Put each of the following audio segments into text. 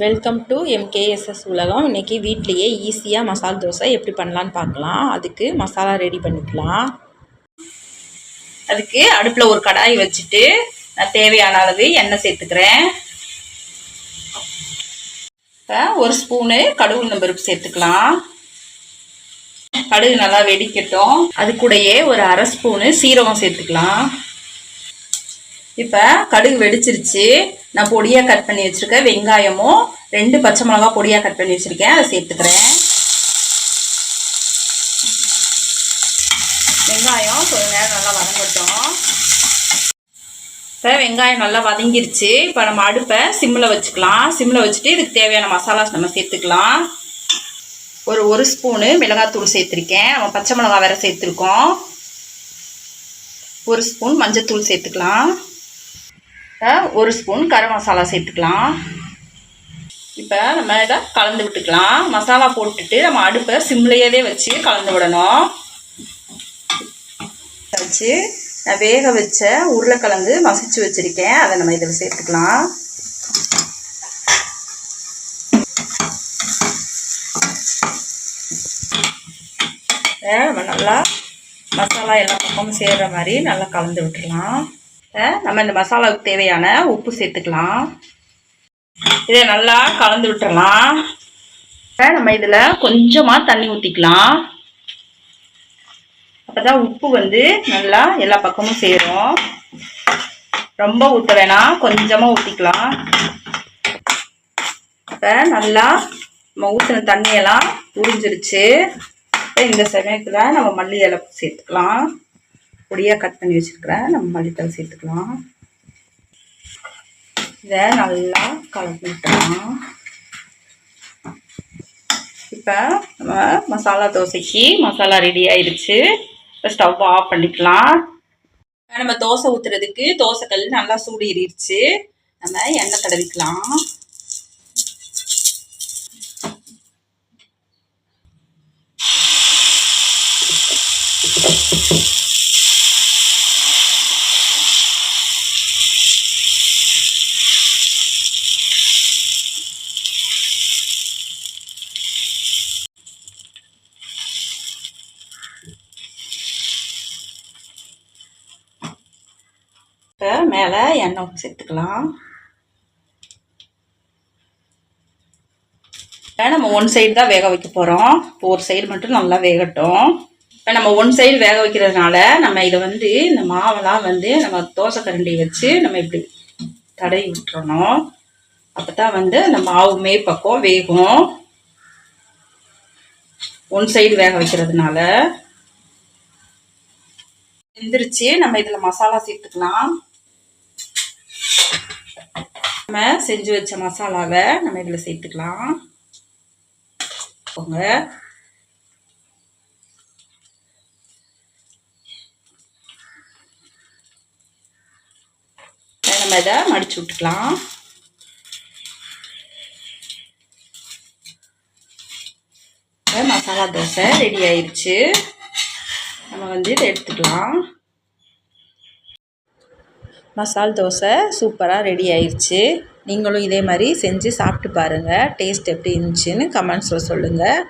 Welcome to எம்கேஎஸ்எஸ் உலகம். இன்றைக்கி வீட்லேயே ஈஸியாக மசாலா தோசை எப்படி பண்ணலான்னு பார்க்கலாம். அதுக்கு மசாலா ரெடி பண்ணிக்கலாம். அதுக்கு அடுப்பில் ஒரு கடாய் வச்சுட்டு நான் தேவையான அளவு எண்ணெய் சேர்த்துக்கிறேன். இப்போ ஒரு ஸ்பூனு கடுகு நம்பருப்பு சேர்த்துக்கலாம். கடுகு நல்லா வெடிக்கட்டும். அது கூடயே ஒரு அரை ஸ்பூனு சீரகம் சேர்த்துக்கலாம். இப்போ கடுகு வெடிச்சிருச்சு. நான் பொடியாக கட் பண்ணி வச்சுருக்கேன். வெங்காயமும் ரெண்டு பச்சை மிளகா பொடியாக கட் பண்ணி வச்சுருக்கேன். அதை சேர்த்துக்கிறேன். வெங்காயம் கொஞ்ச நேரம் நல்லா வதங்கட்டும். இப்போ வெங்காயம் நல்லா வதங்கிருச்சு. இப்போ நம்ம அடுப்பை சிம்மில் வச்சுக்கலாம். சிம்மில் வச்சுட்டு இதுக்கு தேவையான மசாலாஸ் நம்ம சேர்த்துக்கலாம். ஒரு ஒரு ஸ்பூனு மிளகாத்தூள் சேர்த்துருக்கேன். நம்ம பச்சை மிளகா வேறு சேர்த்துருக்கோம். ஒரு ஸ்பூன் மஞ்சத்தூள் சேர்த்துக்கலாம். ஒரு ஸ்பூன் கரம் மசாலா சேர்த்துக்கலாம். இப்போ நம்ம இதை கலந்து விட்டுக்கலாம். மசாலா போட்டுட்டு நம்ம அடுப்பை சிம்லையவே வச்சு கலந்து விடணும். வச்சு நான் வேக வச்ச உருளைக்கிழங்கு மசிச்சு வச்சுருக்கேன். அதை நம்ம இதில் சேர்த்துக்கலாம். நம்ம நல்லா மசாலா எல்லா பக்கமும் சேர்கிற மாதிரி நல்லா கலந்து விட்டுடலாம். நம்ம இந்த மசாலாவுக்கு தேவையான உப்பு சேர்த்துக்கலாம். இதை நல்லா கலந்து விட்டுறலாம். நம்ம இதில் கொஞ்சமாக தண்ணி ஊற்றிக்கலாம் அப்போ தான் உப்பு வந்து நல்லா எல்லா பக்கமும் சேரும். ரொம்ப ஊற்ற வேணாம் கொஞ்சமாக ஊற்றிக்கலாம் இப்போ நல்லா நம்ம ஊற்றின தண்ணியெல்லாம் உறிஞ்சிருச்சு. இந்த சமயத்தில் நம்ம மல்லி இலை சேர்த்துக்கலாம். பொடியாக கட் பண்ணி வச்சுருக்கிறேன் நம்ம மல்லித்தலை சேர்த்துக்கலாம். இதை நல்லா கலந்து விட்டுலாம் இப்போ நம்ம மசாலா தோசைக்கு மசாலா ரெடி ஆயிடுச்சு இப்போ ஸ்டவ் ஆஃப் பண்ணிக்கலாம். நம்ம தோசை ஊற்றுறதுக்கு தோசைக்கல் நல்லா சூடு ஏறிடுச்சு. நம்ம எண்ணெய் தடவிக்கலாம். Thank you. இப்போ மேலே எண்ணெய் சேர்த்துக்கலாம். இப்போ நம்ம ஒன் சைடு தான் வேக வைக்க போகிறோம் இப்போ ஒரு சைடு மட்டும் நல்லா வேகட்டும். இப்போ நம்ம ஒன் சைடு வேக வைக்கிறதுனால நம்ம இதை வந்து இந்த மாவெல்லாம் வந்து நம்ம தோசை கரண்டி வச்சு நம்ம இப்படி தடவி விட்டுறணும். அப்போ தான் வந்து அந்த மாவு மேல் பக்கம் வேகும். ஒன் சைடு வேக வைக்கிறதுனால. எந்திரிச்சு நம்ம இதில் மசாலா சேர்த்துக்கலாம். நம்ம செஞ்சு வச்ச மசாலாவை நம்ம இதில் சேர்த்துக்கலாம். போங்க. நம்ம இதை மடிச்சு விட்டுக்கலாம். மசாலா தோசை ரெடி ஆயிடுச்சு நம்ம வந்து இதை எடுத்துக்கலாம். மசால் தோசை சூப்பராக ரெடி ஆயிடுச்சு நீங்களும் இதே மாதிரி செஞ்சு சாப்பிட்டு பாருங்கள் டேஸ்ட் எப்படி இருந்துச்சுன்னு கமெண்ட்ஸில் சொல்லுங்கள்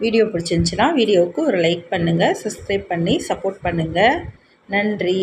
வீடியோ பிடிச்சிருந்துச்சின்னா வீடியோவுக்கு ஒரு லைக் பண்ணுங்கள் சப்ஸ்கிரைப் பண்ணி சப்போர்ட் பண்ணுங்கள் நன்றி.